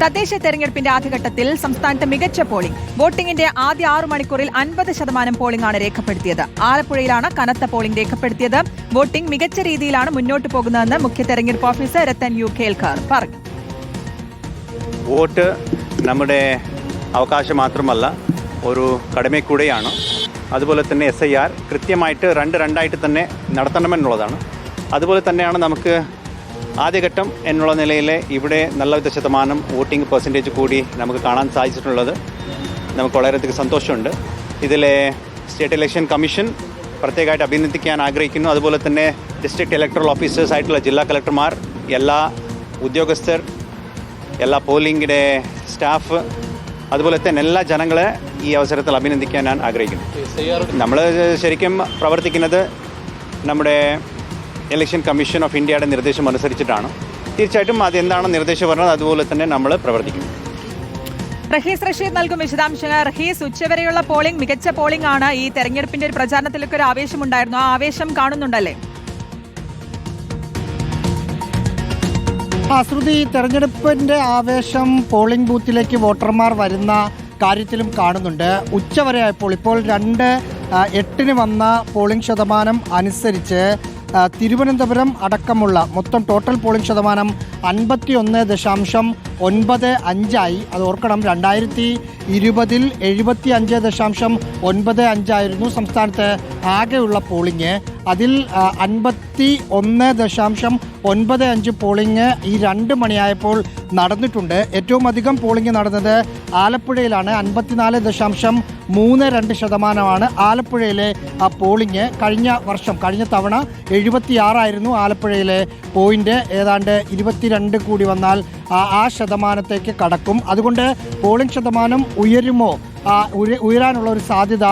തദ്ദേശ തെരഞ്ഞെടുപ്പിന്റെ ആദ്യഘട്ടത്തിൽ സംസ്ഥാനത്ത് മികച്ച പോളിംഗ്. വോട്ടിംഗിന്റെ ആദ്യ ആറു മണിക്കൂറിൽ അൻപത് ശതമാനം പോളിംഗ് ആണ് രേഖപ്പെടുത്തിയത്. ആലപ്പുഴയിലാണ് കനത്ത പോളിംഗ് രേഖപ്പെടുത്തിയത്. വോട്ടിംഗ് മികച്ച രീതിയിലാണ് മുന്നോട്ട് പോകുന്നതെന്ന് മുഖ്യ തെരഞ്ഞെടുപ്പ് ഓഫീസർ രത്തൻ യു കേൽക്കർ പറഞ്ഞു. വോട്ട് നമ്മുടെ അവകാശം മാത്രമല്ല ഒരു കടമ കൂടെയാണ്. അതുപോലെ തന്നെ എസ് ഐ ആർ കൃത്യമായിട്ട് രണ്ട് രണ്ടായിട്ട് തന്നെ നടത്തണമെന്നുള്ളതാണ്. അതുപോലെ തന്നെയാണ് നമുക്ക് ആദ്യഘട്ടം എന്നുള്ള നിലയിൽ ഇവിടെ നല്ല വിധ ശതമാനം വോട്ടിംഗ് പെർസെന്റേജ് കൂടി നമുക്ക് കാണാൻ സാധിച്ചിട്ടുള്ളത്. നമുക്ക് വളരെയധികം സന്തോഷമുണ്ട്. ഇതിലെ സ്റ്റേറ്റ് ഇലക്ഷൻ കമ്മീഷൻ പ്രത്യേകമായിട്ട് അഭിനന്ദിക്കാൻ ആഗ്രഹിക്കുന്നു. അതുപോലെ തന്നെ ഡിസ്ട്രിക്ട് ഇലക്ട്രൽ ഓഫീസേഴ്സ് ആയിട്ടുള്ള ജില്ലാ കളക്ടർമാർ എല്ലാ ഉദ്യോഗസ്ഥർ എല്ലാ പോളിംഗിന്റെ സ്റ്റാഫ് അതുപോലെ തന്നെ എല്ലാ ജനങ്ങളെ ഈ അവസരത്തിൽ അഭിനന്ദിക്കാൻ ഞാൻ ആഗ്രഹിക്കുന്നു. നമ്മൾ ശരിക്കും പ്രവർത്തിക്കുന്നത് നമ്മുടെ ഇലക്ഷൻ കമ്മീഷൻ ഓഫ് ഇന്ത്യയുടെ നിർദ്ദേശം അനുസരിച്ചിട്ടാണ്. തീർച്ചയായിട്ടും അതെന്താണ് നിർദ്ദേശം പറഞ്ഞത് അതുപോലെ തന്നെ നമ്മൾ പ്രവർത്തിക്കും. റഹീസ് റഷീദ് നൽകും വിശദാംശങ്ങൾ. റഹീസ് ഉച്ചവരെയുള്ള പോളിംഗ് മികച്ച പോളിംഗ് ആണ് ഈ തെരഞ്ഞെടുപ്പിന്റെ ഒരു പ്രചാരണത്തിലൊക്കെ ഒരു ആവേശമുണ്ടായിരുന്നു. ആ ആവേശം കാണുന്നുണ്ടല്ലേ? ആശ്രുതി തെരഞ്ഞെടുപ്പിന്റെ ആവേശം പോളിംഗ് ബൂത്തിലേക്ക് വോട്ടർമാർ വരുന്ന കാര്യത്തിലും കാണുന്നുണ്ട്. ഉച്ചവരെ ആയപ്പോൾ ഇപ്പോൾ രണ്ട് എട്ടിന് വന്ന പോളിംഗ് ശതമാനം അനുസരിച്ച് തിരുവനന്തപുരം അടക്കമുള്ള മൊത്തം ടോട്ടൽ പോളിംഗ് ശതമാനം അൻപത്തി ഒന്ന് ദശാംശം ഒൻപത് അഞ്ചായി. അത് ഓർക്കണം രണ്ടായിരത്തി ഇരുപതിൽ എഴുപത്തി അഞ്ച് ദശാംശം ഒൻപത് അഞ്ചായിരുന്നു സംസ്ഥാനത്ത് ആകെയുള്ള പോളിംഗ് അതിൽ അൻപത്തി ഒന്ന് ദശാംശം ഒൻപത് അഞ്ച് പോളിംഗ് ഈ രണ്ട് മണിയായപ്പോൾ നടന്നിട്ടുണ്ട്. ഏറ്റവും അധികം പോളിംഗ് നടന്നത് ആലപ്പുഴയിലാണ്. അൻപത്തിനാല് ദശാംശം മൂന്ന് രണ്ട് ശതമാനമാണ് ആലപ്പുഴയിലെ പോളിംഗ്. കഴിഞ്ഞ വർഷം കഴിഞ്ഞ തവണ എഴുപത്തിയാറായിരുന്നു ആലപ്പുഴയിലെ പോയിന്റ്. ഏതാണ്ട് ഇരുപത്തിരണ്ട് കൂടി വന്നാൽ ആ ശതമാനത്തേക്ക് കടക്കും. അതുകൊണ്ട് പോളിംഗ് ശതമാനം ഉയരുമോ? ഉയരാനുള്ള ഒരു സാധ്യത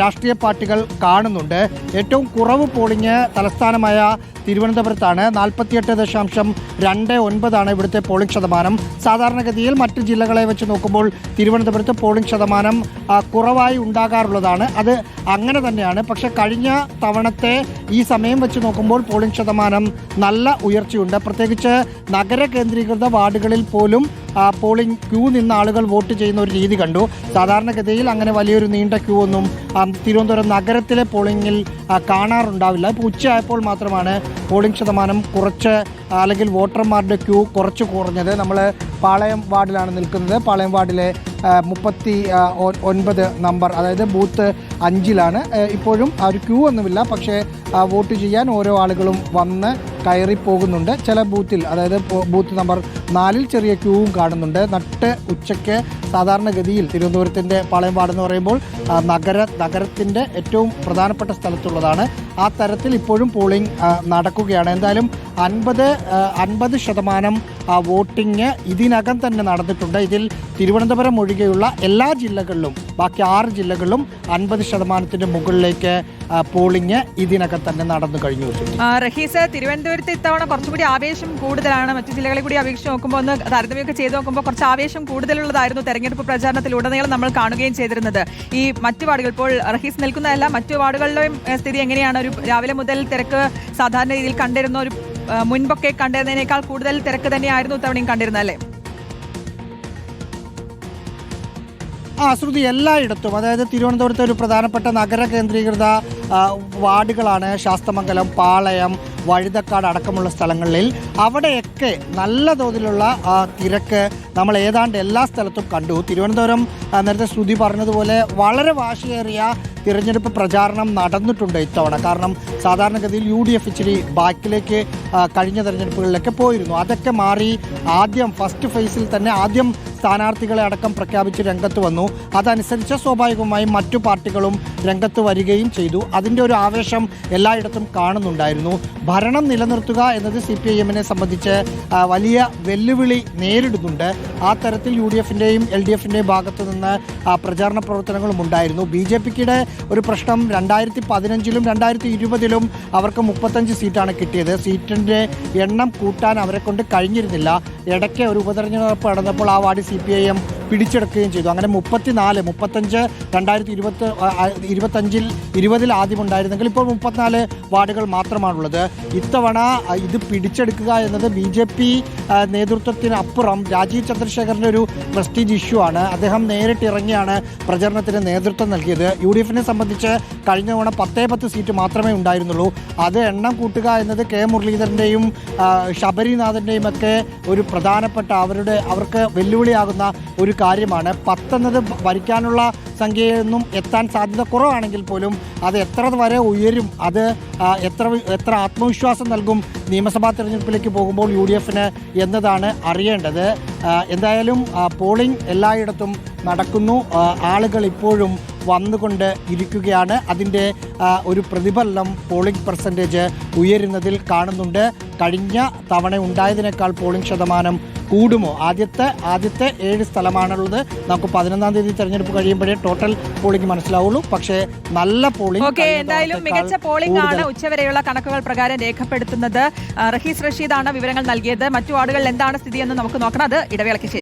രാഷ്ട്രീയ പാർട്ടികൾ കാണുന്നുണ്ട്. ഏറ്റവും കുറവ് പോളിംഗ് തലസ്ഥാനമായ തിരുവനന്തപുരത്താണ്. നാൽപ്പത്തിയെട്ട് ദശാംശം രണ്ട് ഒൻപതാണ് ഇവിടുത്തെ പോളിംഗ് ശതമാനം. സാധാരണഗതിയിൽ മറ്റ് ജില്ലകളെ വെച്ച് നോക്കുമ്പോൾ തിരുവനന്തപുരത്ത് പോളിംഗ് ശതമാനം കുറവായി ഉണ്ടാകാറുള്ളതാണ്. അത് അങ്ങനെ തന്നെയാണ്. പക്ഷെ കഴിഞ്ഞ തവണത്തെ ഈ സമയം വെച്ച് നോക്കുമ്പോൾ പോളിംഗ് ശതമാനം നല്ല ഉയർച്ചയുണ്ട്. പ്രത്യേകിച്ച് നഗര കേന്ദ്രീകൃത വാർഡുകളിൽ പോലും പോളിംഗ് ക്യൂ നിന്ന് ആളുകൾ വോട്ട് ചെയ്യുന്ന ഒരു രീതി കണ്ടു. സാധാരണഗതിയിൽ അങ്ങനെ വലിയൊരു നീണ്ട ക്യൂ ഒന്നും തിരുവനന്തപുരം നഗരത്തിലെ പോളിംഗിൽ കാണാറുണ്ടാവില്ല. ഇപ്പോൾ ഉച്ചയായപ്പോൾ മാത്രമാണ് പോളിംഗ് ശതമാനം കുറച്ച് അല്ലെങ്കിൽ വോട്ടർമാരുടെ ക്യൂ കുറച്ച് കുറഞ്ഞത്. നമ്മൾ പാളയം വാർഡിലാണ് നിൽക്കുന്നത്. പാളയം വാർഡിലെ മുപ്പത്തി ഒൻപത് നമ്പർ അതായത് ബൂത്ത് അഞ്ചിലാണ്. ഇപ്പോഴും ഒരു ക്യൂ ഒന്നുമില്ല. പക്ഷേ വോട്ട് ചെയ്യാൻ ഓരോ ആളുകളും വന്ന് കയറി പോകുന്നുണ്ട്. ചില ബൂത്തിൽ അതായത് ബൂത്ത് നമ്പർ നാലിൽ ചെറിയ ക്യൂവും കാണുന്നുണ്ട്. നട്ട് ഉച്ചയ്ക്ക് സാധാരണഗതിയിൽ തിരുവനന്തപുരത്തിന്റെ പാളയം വാർഡ് എന്ന് പറയുമ്പോൾ നഗര നഗരത്തിന്റെ ഏറ്റവും പ്രധാനപ്പെട്ട സ്ഥലത്തുള്ളതാണ്. ആ തരത്തിൽ ഇപ്പോഴും പോളിംഗ് നടക്കുകയാണ്. എന്തായാലും അൻപത് അൻപത് ശതമാനം വോട്ടിംഗ് ഇതിനകം തന്നെ നടന്നിട്ടുണ്ട്. ഇതിൽ തിരുവനന്തപുരം ഒഴികെയുള്ള എല്ലാ ജില്ലകളിലും ബാക്കി ആറ് ജില്ലകളിലും അൻപത് ശതമാനത്തിന് മുകളിലേക്ക് പോളിങ് ഇതിനകം തന്നെ നടന്നു കഴിഞ്ഞു റഹീസ് തിരുവനന്തപുരത്ത് ഇത്തവണ കുറച്ചുകൂടി ആവേശം കൂടുതലാണ്. മറ്റു ജില്ലകളെ കൂടി അപേക്ഷിച്ച് നോക്കുമ്പോൾ ഒന്ന് താരതമ്യമൊക്കെ ചെയ്ത് നോക്കുമ്പോൾ കുറച്ച് ആവേശം കൂടുതലുള്ളതായിരുന്നു തെരഞ്ഞെടുപ്പ് പ്രചാരണത്തിൽ പ്രചാരണത്തിലുടനീളം നമ്മൾ കാണുകയും ചെയ്തിരുന്നത്. ഈ മറ്റു വാർഡുകൾ ഇപ്പോൾ റഹീസ് നിൽക്കുന്നതല്ല മറ്റു വാർഡുകളിലെയും സ്ഥിതി എങ്ങനെയാണ്? ഒരു രാവിലെ മുതൽ തിരക്ക് സാധാരണ രീതിയിൽ കണ്ടിരുന്ന ഒരു മുൻപൊക്കെ കണ്ടിരുന്നതിനേക്കാൾ കൂടുതൽ തിരക്ക് തന്നെയായിരുന്നു ഇത്തവണയും കണ്ടിരുന്നത് അല്ലേ? ആ എല്ലായിടത്തും അതായത് തിരുവനന്തപുരത്തെ ഒരു പ്രധാനപ്പെട്ട നഗര കേന്ദ്രീകൃത വാർഡുകളാണ് ശാസ്തമംഗലം പാളയം വഴുതക്കാട് അടക്കമുള്ള സ്ഥലങ്ങളിൽ. അവിടെയൊക്കെ നല്ല തോതിലുള്ള തിരക്ക് നമ്മൾ ഏതാണ്ട് എല്ലാ സ്ഥലത്തും കണ്ടു. തിരുവനന്തപുരം നേരത്തെ ശ്രുതി പറഞ്ഞതുപോലെ വളരെ വാശിയേറിയ തിരഞ്ഞെടുപ്പ് പ്രചാരണം നടന്നിട്ടുണ്ട് ഇത്തവണ. കാരണം സാധാരണഗതിയിൽ യു ഡി എഫ് ഇച്ചിരി ബാക്കിലേക്ക് കഴിഞ്ഞ തെരഞ്ഞെടുപ്പുകളിലൊക്കെ പോയിരുന്നു. അതൊക്കെ മാറി ആദ്യം ഫസ്റ്റ് ഫേസിൽ തന്നെ ആദ്യം സ്ഥാനാർത്ഥികളെ അടക്കം പ്രഖ്യാപിച്ച് രംഗത്ത് വന്നു. അതനുസരിച്ച് സ്വാഭാവികമായും മറ്റു പാർട്ടികളും രംഗത്ത് വരികയും ചെയ്തു. അതിന്റെ ഒരു ആവേശം എല്ലായിടത്തും കാണുന്നുണ്ടായിരുന്നു. ഭരണം നിലനിർത്തുക എന്നത് സി പി ഐ എമ്മിനെ സംബന്ധിച്ച് വലിയ വെല്ലുവിളി നേരിടുന്നുണ്ട്. ആ തരത്തിൽ യു ഡി എഫിന്റെയും എൽ ഡി എഫിന്റെയും ഭാഗത്തു നിന്ന് പ്രചാരണ പ്രവർത്തനങ്ങളും ഉണ്ടായിരുന്നു. ബി ജെ പിക്കിയുടെ ഒരു പ്രശ്നം രണ്ടായിരത്തി പതിനഞ്ചിലും രണ്ടായിരത്തി ഇരുപതിലും അവർക്ക് മുപ്പത്തഞ്ച് സീറ്റാണ് കിട്ടിയത്. സീറ്റിന്റെ എണ്ണം കൂട്ടാൻ അവരെ കൊണ്ട് കഴിഞ്ഞിരുന്നില്ല. ഇടയ്ക്ക് ഒരു ഉപതെരഞ്ഞെടുപ്പ് നടന്നപ്പോൾ ആ ward C P I M പിടിച്ചെടുക്കുകയും ചെയ്തു. അങ്ങനെ മുപ്പത്തിനാല് മുപ്പത്തഞ്ച് രണ്ടായിരത്തി ഇരുപത്തി ഇരുപത്തഞ്ചിൽ ഇരുപതിൽ ആദ്യം ഉണ്ടായിരുന്നെങ്കിൽ ഇപ്പോൾ മുപ്പത്തിനാല് വാർഡുകൾ മാത്രമാണുള്ളത്. ഇത്തവണ ഇത് പിടിച്ചെടുക്കുക എന്നത് ബി ജെ പി നേതൃത്വത്തിനപ്പുറം രാജീവ് ചന്ദ്രശേഖറിന്റെ ഒരു പ്രസ്റ്റീജ് ഇഷ്യൂ ആണ്. അദ്ദേഹം നേരിട്ട് ഇറങ്ങിയാണ് പ്രചരണത്തിന് നേതൃത്വം നൽകിയത്. യു ഡി എഫിനെ സംബന്ധിച്ച് കഴിഞ്ഞ തവണ പത്തേ പത്ത് സീറ്റ് മാത്രമേ ഉണ്ടായിരുന്നുള്ളൂ. അത് എണ്ണം കൂട്ടുക എന്നത് കെ മുരളീധരന്റെയും ശബരിനാഥന്റെയും ഒക്കെ ഒരു പ്രധാനപ്പെട്ട അവരുടെ അവർക്ക് വെല്ലുവിളിയാകുന്ന ഒരു കാര്യമാണ്. പത്തെന്നത് ഭരിക്കാനുള്ള സംഖ്യയൊന്നും എത്താൻ സാധ്യത കുറവാണെങ്കിൽ പോലും അത് എത്ര വരെ ഉയരും അത് എത്ര എത്ര ആത്മവിശ്വാസം നൽകും നിയമസഭാ തെരഞ്ഞെടുപ്പിലേക്ക് പോകുമ്പോൾ യു ഡി എഫിന് എന്നതാണ് അറിയേണ്ടത്. എന്തായാലും പോളിംഗ് എല്ലായിടത്തും നടക്കുന്നു. ആളുകൾ ഇപ്പോഴും വന്നുകൊണ്ട് ഇരിക്കുകയാണ്. അതിന്റെ ഒരു പ്രതിഫലനം പോളിംഗ് പെർസെന്റേജ് ഉയരുന്നതിൽ കാണുന്നുണ്ട്. കഴിഞ്ഞ തവണ ഉണ്ടായതിനേക്കാൾ പോളിംഗ് ശതമാനം കൂടുമോ? ആദ്യത്തെ ആദ്യത്തെ ഏഴ് സ്ഥലമാണുള്ളത്. നമുക്ക് പതിനൊന്നാം തീയതി തെരഞ്ഞെടുപ്പ് കഴിയുമ്പോഴേ ടോട്ടൽ പോളിംഗ് മനസ്സിലാവുള്ളൂ. പക്ഷേ നല്ല പോളിംഗ് ഓക്കെ എന്തായാലും മികച്ച പോളിംഗ് ആണ് ഉച്ചവരെയുള്ള കണക്കുകൾ പ്രകാരം രേഖപ്പെടുത്തുന്നത്. റഹീസ് റഷീദാണ് വിവരങ്ങൾ നൽകിയത്. മറ്റു വാർഡുകളിൽ എന്താണ് സ്ഥിതി എന്ന് നമുക്ക് നോക്കണം. അത് ഇടവേളയ്ക്ക് ശേഷം.